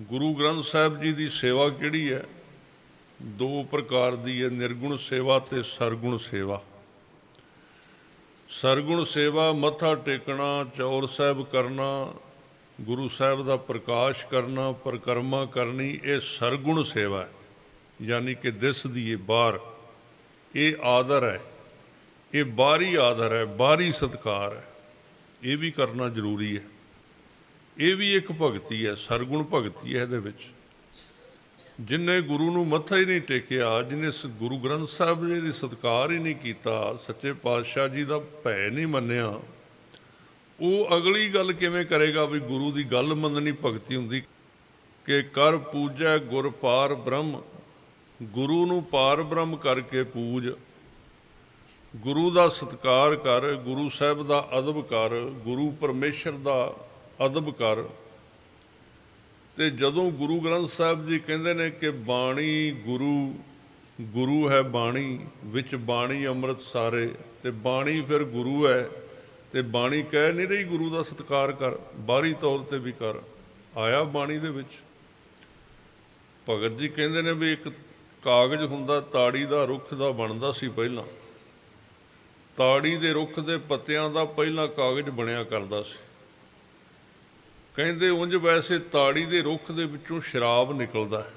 ਗੁਰੂ ਗ੍ਰੰਥ ਸਾਹਿਬ ਜੀ ਦੀ ਸੇਵਾ ਕਿਹੜੀ ਹੈ? ਦੋ ਪ੍ਰਕਾਰ ਦੀ ਹੈ, ਨਿਰਗੁਣ ਸੇਵਾ ਤੇ ਸਰਗੁਣ ਸੇਵਾ। ਸਰਗੁਣ ਸੇਵਾ, ਮੱਥਾ ਟੇਕਣਾ, ਚੌਰ ਸਾਹਿਬ ਕਰਨਾ, ਗੁਰੂ ਸਾਹਿਬ ਦਾ ਪ੍ਰਕਾਸ਼ ਕਰਨਾ, ਪਰਿਕਰਮਾ ਕਰਨੀ, ਇਹ ਸਰਗੁਣ ਸੇਵਾ ਹੈ। ਯਾਨੀ ਕਿ ਦਿਸਦੀ ਏ ਬਾਹਰ। ਇਹ ਆਦਰ ਹੈ। ਇਹ ਬਾਹਰੀ ਆਦਰ ਹੈ, ਬਾਹਰੀ ਸਤਕਾਰ ਹੈ। ਇਹ ਵੀ ਕਰਨਾ ਜ਼ਰੂਰੀ ਹੈ। ਇਹ ਵੀ ਇੱਕ ਭਗਤੀ ਹੈ, ਸਰਗੁਣ ਭਗਤੀ ਹੈ ਇਹਦੇ ਵਿੱਚ। ਜਿਨੇ ਗੁਰੂ ਨੂੰ ਮੱਥਾ ਹੀ ਨਹੀਂ ਟੇਕਿਆ, ਜਿਨੇ ਸ- ਗੁਰੂ ਗ੍ਰੰਥ ਸਾਹਿਬ ਜੀ ਦੀ ਸਤਕਾਰ ਹੀ ਨਹੀਂ ਕੀਤਾ, ਸੱਚੇ ਪਾਤਸ਼ਾਹ ਜੀ ਦਾ ਭੈ ਨਹੀਂ ਮੰਨਿਆ, ਉਹ ਅਗਲੀ ਗੱਲ ਕਿਵੇਂ ਕਰੇਗਾ ਵੀ ਗੁਰੂ ਦੀ ਗੱਲ ਮੰਨਣੀ ਭਗਤੀ ਹੁੰਦੀ? ਕਿ ਕਰ ਪੂਜੈ ਗੁਰ ਪਾਰ ਬ੍ਰਹਮ, ਗੁਰੂ ਨੂੰ ਪਾਰ ਬ੍ਰਹਮ ਕਰਕੇ ਪੂਜ, ਗੁਰੂ ਦਾ ਸਤਕਾਰ ਕਰ, ਗੁਰੂ ਸਾਹਿਬ ਦਾ ਅਦਬ ਕਰ, ਗੁਰੂ ਪਰਮੇਸ਼ਰ ਦਾ ਅਦਬ ਕਰ। ਤੇ ਜਦੋਂ ਗੁਰੂ ਗ੍ਰੰਥ ਸਾਹਿਬ ਜੀ ਕਹਿੰਦੇ ਨੇ ਕਿ ਬਾਣੀ ਗੁਰੂ ਗੁਰੂ ਹੈ ਬਾਣੀ, ਵਿੱਚ ਬਾਣੀ ਅੰਮ੍ਰਿਤ ਸਾਰੇ, ਤੇ ਬਾਣੀ ਫਿਰ ਗੁਰੂ ਹੈ, ਤੇ ਬਾਣੀ ਕਹਿ ਨਹੀਂ ਰਹੀ ਗੁਰੂ ਦਾ ਸਤਿਕਾਰ ਕਰ, ਬਾਹਰੀ ਤੌਰ ਤੇ ਵੀ ਕਰ, ਆਇਆ ਬਾਣੀ ਦੇ ਵਿੱਚ। ਭਗਤ ਜੀ ਕਹਿੰਦੇ ਨੇ ਵੀ ਇੱਕ ਕਾਗਜ਼ ਹੁੰਦਾ, ਤਾੜੀ ਦਾ ਰੁੱਖ ਦਾ ਬਣਦਾ ਸੀ ਪਹਿਲਾਂ। ਤਾੜੀ ਦੇ ਰੁੱਖ ਦੇ ਪੱਤਿਆਂ ਦਾ ਪਹਿਲਾਂ ਕਾਗਜ਼ ਬਣਿਆ ਕਰਦਾ ਸੀ। ਕਹਿੰਦੇ ਉਂਝ ਵੈਸੇ ਤਾੜੀ ਦੇ ਰੁੱਖ ਦੇ ਵਿੱਚੋਂ ਸ਼ਰਾਬ ਨਿਕਲਦਾ ਹੈ।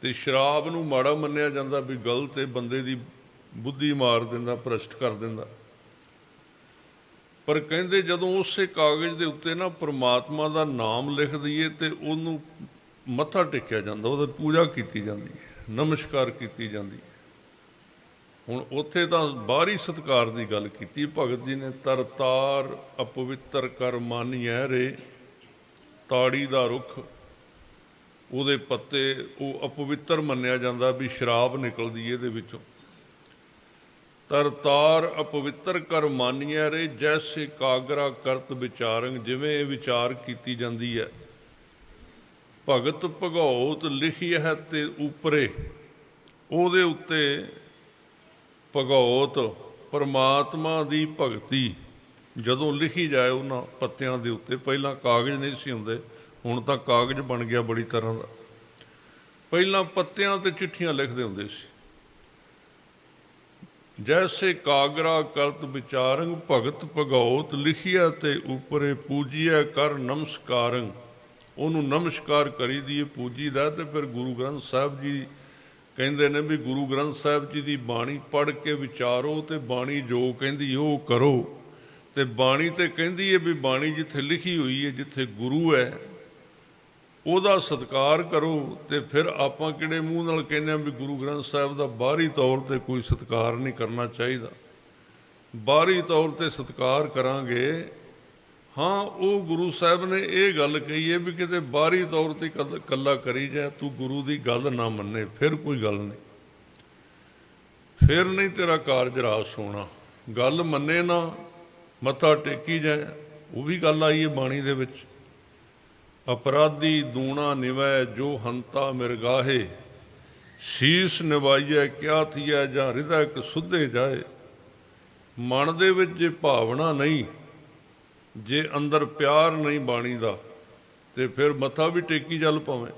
ਤੇ ਸ਼ਰਾਬ ਨੂੰ ਮਾੜਾ ਮੰਨਿਆ ਜਾਂਦਾ ਵੀ ਗਲਤ ਹੈ, ਬੰਦੇ ਦੀ ਬੁੱਧੀ ਮਾਰ ਦਿੰਦਾ, ਭ੍ਰਸ਼ਟ ਕਰ ਦਿੰਦਾ। ਪਰ ਕਹਿੰਦੇ ਜਦੋਂ ਉਸੇ ਕਾਗਜ਼ ਦੇ ਉੱਤੇ ਨਾ ਪ੍ਰਮਾਤਮਾ ਦਾ ਨਾਮ ਲਿਖ ਦਈਏ ਤੇ ਉਹਨੂੰ ਮੱਥਾ ਟੇਕਿਆ ਜਾਂਦਾ, ਉਹਦੀ ਪੂਜਾ ਕੀਤੀ ਜਾਂਦੀ ਹੈ, ਨਮਸਕਾਰ ਕੀਤੀ ਜਾਂਦੀ ਹੈ। ਹੁਣ ਉੱਥੇ ਤਾਂ ਬਾਹਰੀ ਸਤਕਾਰ ਦੀ ਗੱਲ ਕੀਤੀ, ਭਗਤ ਜੀ ਨੇ ਤਰਤਾਰ ਅਪਵਿੱਤਰ ਕਰ ਮਾਨੀਐ ਰੇ। ਤਾੜੀ ਦਾ ਰੁੱਖ, ਉਹਦੇ ਪੱਤੇ ਉਹ ਅਪਵਿੱਤਰ ਮੰਨਿਆ ਜਾਂਦਾ ਵੀ ਸ਼ਰਾਬ ਨਿਕਲਦੀ ਇਹਦੇ ਵਿੱਚੋਂ। ਤਰਤਾਰ ਅਪਵਿੱਤਰ ਕਰ ਮਾਨੀਐ ਰੇ, ਜੈਸੇ ਕਾਗਰਾ ਕਰਤ ਵਿਚਾਰੰ ਜਿਵੇਂ ਇਹ ਵਿਚਾਰ ਕੀਤੀ ਜਾਂਦੀ ਹੈ ਭਗਤ ਭਗਉਤ ਲਿਖੀ ਹੈ ਤੇ ਉਪਰੇ। ਉਹਦੇ ਉੱਤੇ ਭਗਉਤ ਪਰਮਾਤਮਾ ਦੀ ਭਗਤੀ। ਜਦੋਂ ਲਿਖੀ ਜਾਏ ਉਹਨਾਂ ਪੱਤਿਆਂ ਦੇ ਉੱਤੇ, ਪਹਿਲਾਂ ਕਾਗਜ਼ ਨਹੀਂ ਸੀ ਹੁੰਦੇ, ਹੁਣ ਤਾਂ ਕਾਗਜ਼ ਬਣ ਗਿਆ ਬੜੀ ਤਰ੍ਹਾਂ ਦਾ। ਪਹਿਲਾਂ ਪੱਤਿਆਂ ਤੇ ਚਿੱਠੀਆਂ ਲਿਖਦੇ ਹੁੰਦੇ ਸੀ। ਜੈਸੇ ਕਾਗਰਾ ਕਰਤ ਵਿਚਾਰੰ ਭਗਤ ਭਗਉਤ ਲਿਖਿਆ ਤੇ ਉਪਰੇ ਪੂਜੀਐ ਕਰ ਨਮਸਕਾਰੰ ਉਹਨੂੰ ਨਮਸਕਾਰ ਕਰੀ ਕਰੀਦੀ ਪੂਜੀ ਦਾ ਤੇ ਫਿਰ ਗੁਰੂ ਗ੍ਰੰਥ ਸਾਹਿਬ ਜੀ ਕਹਿੰਦੇ ਨੇ ਵੀ ਗੁਰੂ ਗ੍ਰੰਥ ਸਾਹਿਬ ਜੀ ਦੀ ਬਾਣੀ ਪੜ੍ਹ ਕੇ ਵਿਚਾਰੋ ਤੇ ਬਾਣੀ ਜੋ ਕਹਿੰਦੀ ਉਹ ਕਰੋ। ਤੇ ਬਾਣੀ ਤੇ ਕਹਿੰਦੀ ਹੈ ਵੀ ਬਾਣੀ ਜਿੱਥੇ ਲਿਖੀ ਹੋਈ ਹੈ ਜਿੱਥੇ ਗੁਰੂ ਹੈ, ਉਹਦਾ ਸਤਿਕਾਰ ਕਰੋ ਤੇ ਫਿਰ ਆਪਾਂ ਕਿਹੜੇ ਮੂੰਹ ਨਾਲ ਕਹਿੰਦੇ ਆ ਵੀ ਗੁਰੂ ਗ੍ਰੰਥ ਸਾਹਿਬ ਦਾ ਬਾਹਰੀ ਤੌਰ ਤੇ ਕੋਈ ਸਤਿਕਾਰ ਨਹੀਂ ਕਰਨਾ ਚਾਹੀਦਾ। ਬਾਹਰੀ ਤੌਰ ਤੇ ਸਤਿਕਾਰ ਕਰਾਂਗੇ ਹਾਂ, ਉਹ ਗੁਰੂ ਸਾਹਿਬ ਨੇ ਇਹ ਗੱਲ ਕਹੀ ਹੈ ਵੀ ਕਿਤੇ ਬਾਹਰੀ ਤੌਰ ਤੇ ਕਦ- ਕੱਲਾ ਕਰੀ ਜਾ ਤੂੰ ਗੁਰੂ ਦੀ ਗੱਲ ਨਾ ਮੰਨੇ, ਫਿਰ ਕੋਈ ਗੱਲ ਨਹੀਂ। ਫਿਰ ਨਹੀਂ ਤੇਰਾ ਕਾਰਜ ਰਾਸ ਹੋਣਾ। ਗੱਲ ਮੰਨੇ ਨਾ, ਮੱਥਾ ਟੇਕੀ ਜਾਏ, ਉਹ ਵੀ ਗੱਲ ਆਈ ਹੈ ਬਾਣੀ ਦੇ ਵਿੱਚ। ਅਪਰਾਧੀ ਦੂਣਾ ਨਿਵੈ, ਜੋ ਹੰਤਾ ਮਿਰਗਾਹੇ ਸ਼ੀਸ ਨਿਵਾਈਐ, ਕਿਆ ਥੀਐ ਜਾਂ ਹਿਰਦੈ ਕ ਸੁਧੇ ਜਾਏ। ਮਨ ਦੇ ਵਿੱਚ ਜੇ ਭਾਵਨਾ ਨਹੀਂ ਜੇ ਅੰਦਰ ਪਿਆਰ ਨਹੀਂ ਬਾਣੀ ਦਾ ਤੇ ਫਿਰ ਮੱਥਾ ਵੀ ਟੇਕੀ ਚੱਲ ਪਵੇਂ